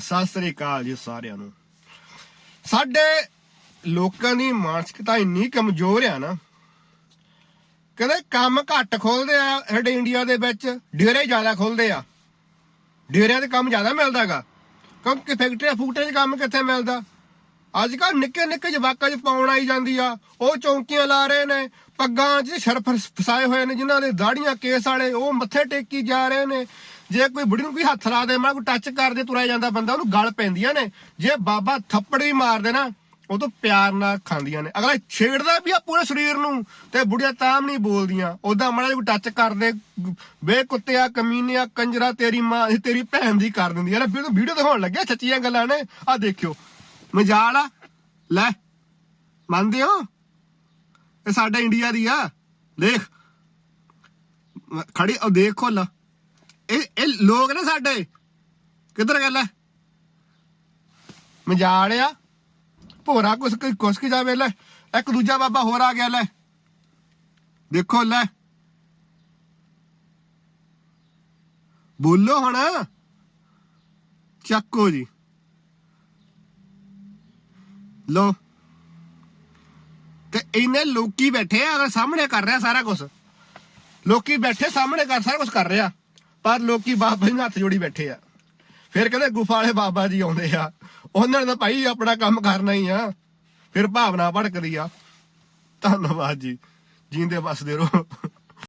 ਸਤਿ ਸ੍ਰੀ ਅਕਾਲ ਜੀ ਸਾਰਿਆਂ ਨੂੰ। ਸਾਡੇ ਲੋਕਾਂ ਦੀ ਮਾਨਸਿਕਤਾ ਇੰਨੀ ਕਮਜ਼ੋਰ ਆ ਨਾ, ਕਹਿੰਦੇ ਕੰਮ ਘੱਟ ਖੋਲਦੇ ਆ ਸਾਡੇ ਇੰਡੀਆ ਦੇ ਵਿੱਚ ਡੇਰੇ ਜ਼ਿਆਦਾ ਖੋਲਦੇ ਆ। ਡੇਰਿਆਂ ਤੇ ਕੰਮ ਜ਼ਿਆਦਾ ਮਿਲਦਾਗਾ ਕਿਉਂਕਿ ਫੈਕਟਰੀਆਂ ਫੂਕਟਰੀਆਂ 'ਚ ਕੰਮ ਕਿੱਥੇ ਮਿਲਦਾ? ਅੱਜ ਕੱਲ ਨਿੱਕੇ ਨਿੱਕੇ ਜਵਾਕਾਂ 'ਚ ਪਾਉਣ ਆਈ ਜਾਂਦੀ ਆ। ਉਹ ਚੌਂਕੀਆਂ ਲਾ ਰਹੇ ਨੇ, ਪੱਗਾਂ 'ਚ ਸ਼ਰਫ ਫਸਾਏ ਹੋਏ ਨੇ, ਜਿਨ੍ਹਾਂ ਦੇ ਦਾੜੀਆਂ ਕੇਸ ਵਾਲੇ, ਉਹ ਮੱਥੇ ਟੇਕੀ ਜਾ ਰਹੇ ਨੇ। ਜੇ ਕੋਈ ਬੁੜੀ ਨੂੰ ਕੋਈ ਹੱਥ ਲਾ ਦੇ ਮੈਂ ਕੋਈ ਟੱਚ ਕਰਦੇ ਤੁਰਿਆ ਜਾਂਦਾ ਬੰਦਾ, ਉਹਨੂੰ ਗਲ ਪੈਂਦੀਆਂ ਨੇ। ਜੇ ਬਾਬਾ ਥੱਪੜ ਵੀ ਮਾਰਦੇ ਨਾ, ਉਹ ਤੋਂ ਪਿਆਰ ਨਾਲ ਖਾਂਦੀਆਂ ਨੇ। ਅਗਲਾ ਛੇੜਦਾ ਵੀ ਆ ਪੂਰੇ ਸਰੀਰ ਨੂੰ, ਤੇ ਬੁੜੀਆਂ ਤਾਂ ਵੀ ਨਹੀਂ ਬੋਲਦੀਆਂ। ਉਦਾਂ ਮਾੜਾ ਜਿਹਾ ਟੱਚ ਕਰਦੇ ਵੇ ਕੁੱਤਿਆ, ਕਮੀਨਿਆ, ਕੰਜਰਾ, ਤੇਰੀ ਮਾਂ ਤੇਰੀ ਭੈਣ ਦੀ ਕਰ ਦਿੰਦੀ ਆ। ਨਾ ਵੀਡੀਓ ਵੀਡੀਓ ਦਿਖਾਉਣ ਲੱਗਿਆ ਸੱਚੀਆਂ ਗੱਲਾਂ ਨੇ। ਆ ਦੇਖਿਓ। ਮਜਾਲ ਆ। ਲੈ, ਮੰਨਦੇ ਹੋ? ਇਹ ਸਾਡਾ ਇੰਡੀਆ ਦੀ ਆ। ਦੇਖ, ਖੜੀ, ਉਹ ਦੇਖ ਖੋਲ। ਇਹ ਇਹ ਲੋਕ ਨੇ ਸਾਡੇ। ਕਿੱਧਰ ਗੱਲ ਹੈ ਮਜਾਲ ਆ। ਭੋਰਾ ਕੁਸ ਕੁਸ ਕੀ ਜਾਵੇ, ਲੈ। ਇੱਕ ਦੂਜਾ ਬਾਬਾ ਹੋਰ ਆ ਗਿਆ, ਲੈ। ਦੇਖੋ, ਲੈ। ਬੋਲੋ ਹੁਣ। ਚੱਕੋ ਜੀ। ਲੋ ਤੇ ਇਹਨੇ ਲੋਕੀ ਬੈਠੇ ਆ, ਅਗਰ ਸਾਹਮਣੇ ਕਰ ਰਿਹਾ ਸਾਰਾ ਕੁਝ ਲੋਕੀ ਬੈਠੇ ਸਾਹਮਣੇ ਕਰ, ਸਾਰਾ ਕੁਝ ਕਰ ਰਿਹਾ। ਪਰ ਲੋਕੀ ਬਾਬਾ ਜੀ ਨੂੰ ਹੱਥ ਜੋੜੀ ਬੈਠੇ ਆ। ਫਿਰ ਕਹਿੰਦੇ ਗੁਫਾ ਵਾਲੇ ਬਾਬਾ ਜੀ ਆਉਂਦੇ ਆ। ਉਹਨਾਂ ਨੇ ਤਾਂ ਭਾਈ ਆਪਣਾ ਕੰਮ ਕਰਨਾ ਹੀ ਆ। ਫਿਰ ਭਾਵਨਾ ਭੜਕਦੀ ਆ। ਧੰਨਵਾਦ ਜੀ। ਜੀਂਦੇ ਵਸਦੇ ਰਹੋ।